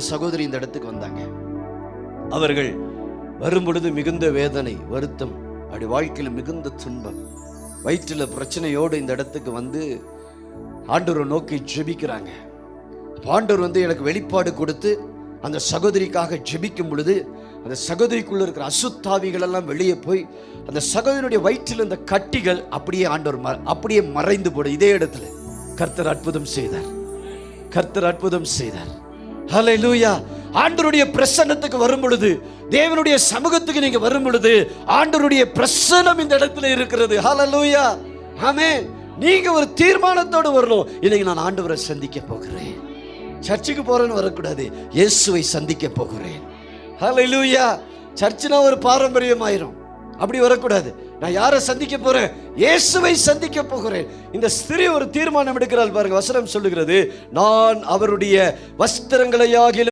சகோதரி இந்த இடத்துக்கு வந்தாங்க. அவர்கள் வரும்பொழுது மிகுந்த வேதனை வருத்தம் அப்படி வாழ்க்கையில் மிகுந்த துன்பம். வயிற்றில் பிரச்சனையோடு இந்த இடத்துக்கு வந்து ஆண்டவரை நோக்கி ஜெபிக்கிறாங்க. ஆண்டவர் வந்து எனக்கு வெளிப்பாடு கொடுத்து அந்த சகோதரிக்காக ஜெபிக்கும் பொழுது அந்த சகோதரிக்குள்ள இருக்கிற அசுத்தாவிகள் எல்லாம் வெளியே போய் அந்த சகோதரியுடைய வயிற்றில் இந்த கட்டிகள் அப்படியே ஆண்டவர் ம- அப்படியே மறைந்து போடும் இதே இடத்துல கர்த்தர் அற்புதம் செய்தார். கர்த்தர் அற்புதம் செய்தார். ஹலை லூயா ஆண்டருடைய பிரசன்னத்துக்கு வரும் பொழுது தேவனுடைய சமூகத்துக்கு நீங்க வரும் பொழுது ஆண்டருடைய பிரசன்னம் இந்த இடத்துல இருக்கிறது. ஹலலூயா ஆமே நீங்க ஒரு தீர்மானத்தோடு வரணும். இன்னைக்கு நான் ஆண்டவரை சந்திக்க போகிறேன். சர்ச்சுக்கு போறேன்னு வரக்கூடாது. இயேசுவை சந்திக்க போகிறேன். ஹலலூயா சர்ச்சுனா ஒரு பாரம்பரியம் ஆயிரும் அப்படி வரக்கூடாது. நான் யாரை சந்திக்க போறேன்? இயேசுவை சந்திக்க போகிறேன். இந்த ஸ்திரீ ஒரு தீர்மானம் எடுக்கிறாள் பாருங்க. வசனம் சொல்லுகிறது நான் அவருடைய வஸ்திரங்களையாகிலும்